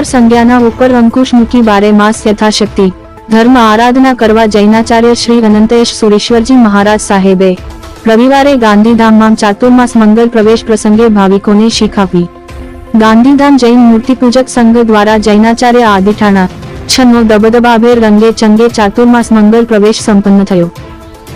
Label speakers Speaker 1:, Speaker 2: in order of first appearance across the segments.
Speaker 1: આહાર સંજ્ઞાના ઉપર અંકુશ મૂકી બારે માસ યથાશક્તિ. ધર્મ આરાધના કરવા જૈનાચાર્ય શ્રી અનંતેશ સુરેશ્વરજી મહારાજ સાહેબે. રવિવારે ગાંધીધામમાં ચાતુર્માસ મંગલ પ્રવેશ પ્રસંગે ભાવિકોને શીખ ગાંધીધામ જૈન મૂર્તિ પૂજક સંઘ દ્વારા જૈનાચાર્ય આદિઠાણા, છનો દબદબાભેર રંગે ચંગે ચાતુર્માસ મંગલ પ્રવેશ સંપન્ન થયો.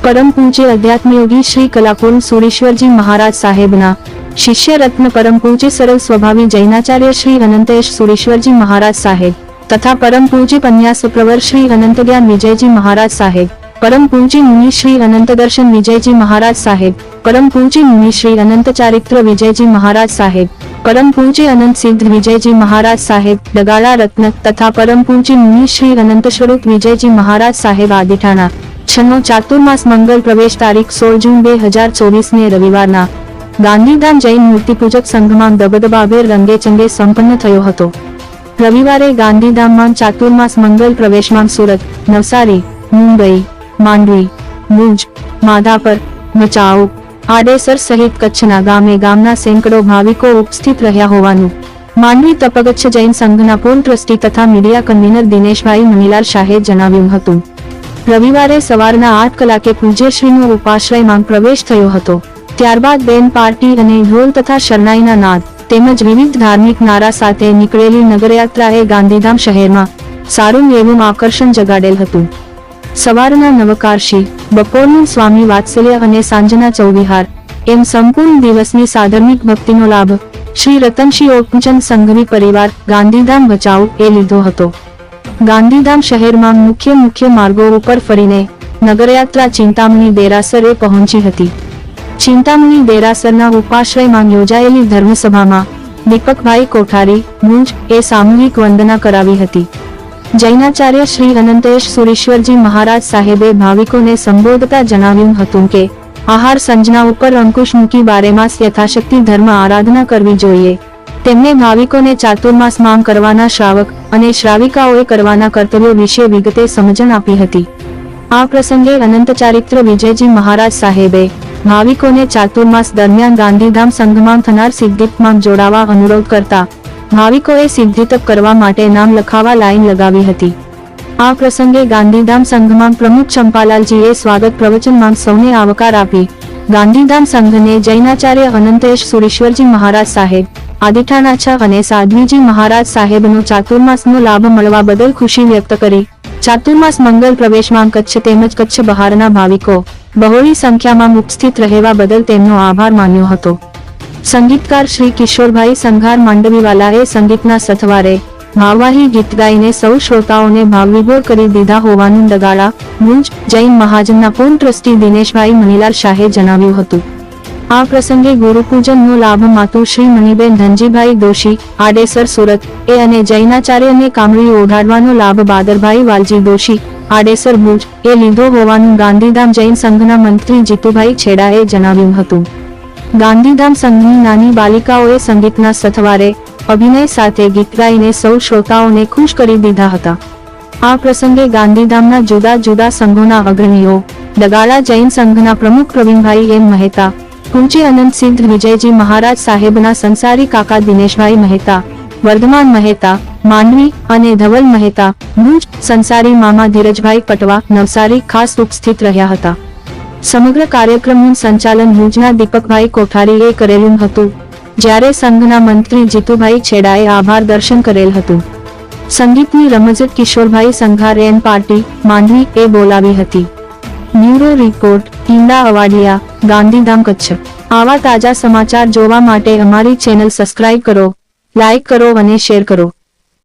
Speaker 1: પરમ પૂજ્ય અધ્યાત્મયોગી શ્રી કલાકુલ સુરેશ્વરજી મહારાજ સાહેબના શિષ્ય રત્ન પરમ પૂજ્ય સરળ સ્વભાવી જૈનાચાર્ય શ્રી અનંતેશ સુરેશ્વરજી મહારાજ સાહેબ તથા પરમ પૂજ્ય પન્યાસ સુપ્રવર શ્રી અનંત જ્ઞાન વિજયજી મહારાજ સાહેબ પરમ પૂજ્ય મુનિ શ્રી અનંત દર્શન વિજયજી મહારાજ સાહેબ પરમ પૂજ્ય મુનિ શ્રી અનંત ચારિત્ર વિજયજી મહારાજ સાહેબ પરમ પૂજ્ય અનંત સિદ્ધ વિજયજી મહારાજ સાહેબ ડગાળા રત્ન તથા પરમ પૂજ્ય મુનિ શ્રી અનંત સ્વરૂપ વિજયજી મહારાજ સાહેબ આદિઠાણા છનો ચાતુર્માસ મંગલ પ્રવેશ તારીખ સોળ જૂન બે હજાર ચોવીસ ને રવિવારના ગાંધીધામ જૈન મૂર્તિપૂજક સંઘમાં દબદબાભેર રંગે ચંગે સંપન્ન થયો હતો. રવિવારે ગાંધીધામમાં ચાતુર્માસ મંગલ પ્રવેશમાં સુરત, નવસારી, મુંબઈ, માંડવી, ભુજ, માધાપર મચાઉ આડેસર સહિત કચ્છના ગામે ગામના સેંકડો ભાવિકો ઉપસ્થિત રહ્યા હોવાનું. માંડવી તપગચ્છ જૈન સંઘના પૂર્વ ટ્રસ્ટી તથા મીડિયા કન્વીનર દિનેશભાઈ મનીલાલ શાહે જણાવ્યું હતું. રવિવારે સવારના આઠ કલાકે પૂજ્યશ્રીનો ઉપાશ્રયમાં પ્રવેશ થયો હતો. ત્યારબાદ બેન પાર્ટી અને ઢોલ તથા શરણાઈના નાદ તેમજ વિવિધ ધાર્મિક નારા સાથે નીકળેલી નગરયાત્રાએ ગાંધીધામ શહેરમાં સારું એવું આકર્ષણ જગાડેલ હતું. સવારના નવકારશી, બપોરનું સ્વામી વાત્સલ્ય અને સાંજના ચૌવિહાર, એમ સંપૂર્ણ દિવસની સાધર્મિક ભક્તિનો લાભ શ્રી રતનશી ઓપચંદ સંઘવી પરિવાર ગાંધીધામ બચાવ એ લીધો હતો. ગાંધીધામ શહેરમાં મુખ્ય મુખ્ય માર્ગો ઉપર ફરીને નગરયાત્રા ચિંતામણી દેરાસરે પહોંચી હતી. ચિંતામણી દેરાસરના ઉપાશ્રયમાં યોજાયેલી ધર્મસભામાં દીપકભાઈ કોઠારી, મુંજ, એ સામૂહિક વંદના કરાવી હતી. જૈનાચાર્ય શ્રી અનંતેશ સુરેશ્વરજી મહારાજ સાહેબે ભાવિકોને સંબોધતા જણાવ્યું હતું કે, આહાર સંજના ઉપર અંકુશ મૂકી બારેમાસ યથાશક્તિ ધર્મ આરાધના કરવી જોઈએ. તેમણે ભાવિકોને ચાતુર્માસ માંગ કરવાના શ્રાવક અને શ્રાવિકાઓએ કરવાના કર્તવ્યો વિશે વિગતે સમજણ આપી હતી. આ પ્રસંગે અનંત ચારિત્ર વિજયજી મહારાજ સાહેબે ભાવિકોને ચાતુર્માસ દરમિયાન ગાંધીધામ સંઘમાં થનાર સિદ્ધિપમાં જોડાવા અનુરોધ કરતા ભાવિકોએ સિદ્ધિતપ કરવા માટે નામ લખાવા લાઇન લગાવી હતી. આ પ્રસંગે ગાંધીધામ સંઘમાં પ્રમુખ ચંપાલાલજીએ સ્વાગત પ્રવચનમાં સૌને આવકાર આપી. ગાંધીધામ સંઘને જૈનાચાર્ય અનંતેશ સુરેશ્વરજી મહારાજ સાહેબ આદિઠાણા છ અને સાધ્વીજી મહારાજ સાહેબનો ચાતુર્માસનો લાભ મળવા બદલ ખુશી વ્યક્ત કરી. ચાતુર્માસ મંગલ પ્રવેશમાં કચ્છ તેમજ કચ્છ બહારના ભાવિકો બહોળી સંખ્યામાં ઉપસ્થિત રહેવા બદલ તેમનો આભાર માન્યો હતો. સંગીતકાર શ્રી કિશોરભાઈ સંઘાર માંડવીવાલાએ સંગીતના સથવારે ભાવવાહી ગીત ગાઈને સૌ શ્રોતાઓને ભાવવિભોર કરી દીધા હોવાનું ડગાળા મુંજ જૈન મહાજનના પૂર્ણ ટ્રસ્ટી દિનેશભાઈ મનીલાલ શાહે જણાવ્યું હતું. આ પ્રસંગે ગુરુપૂજનનો લાભ માતુ શ્રી મણિબેન ધનજીભાઈ દોશી, આડેસર સુરત, એ અને જૈનાચાર્યને કામળી ઓઢાડવાનો લાભ બાદરભાઈ વાલજી દોશી આડેસર ભુજ. એ લીધો હોવાનું ગાંધીધામ જૈન સંઘના મંત્રી જીતુભાઈ છેડાએ જણાવ્યું હતું. ગાંધીધામ સંઘની નાની બાલિકાઓએ સંગીતના સથવારે અભિનય સાથે ગીત ગાઈને સૌ શ્રોતાઓને ખુશ કરી દીધા હતા. આ પ્રસંગે ગાંધીધામના જુદા જુદા સંઘોના અગ્રણીઓ ડગાળા જૈન સંઘના પ્રમુખ પ્રવીણભાઈ એમ મહેતા કુંચી અનંત સિદ્ધ વિજયજી મહારાજ સાહેબના સંસારી કાકા દિનેશભાઈ મહેતા વર્ધમાન મહેતા, માંડવી અને ધવલ મહેતા, ભુજ સંસારી મામા ધીરજભાઈ પટવા નવસારી ખાસ ઉપસ્થિત રહ્યા હતા. સમગ્ર કાર્યક્રમનું સંચાલન ભુજના દીપકભાઈ કોઠારીએ કરેલું હતું, જ્યારે સંઘના મંત્રી જીતુભાઈ છેડાએ આભાર દર્શન કરેલ હતું. સંગીતની રમઝટ કિશોરભાઈ સંઘાર એન પાર્ટી, માંડવી એ બોલાવી હતી. બ્યુરો રિપોર્ટ, ઈંડા અવાડિયા, ગાંધીધામ કચ્છ. આવા તાજા સમાચાર જોવા માટે અમારી ચેનલ સબસ્ક્રાઇબ કરો. લાઇક કરો અને શેર કરો.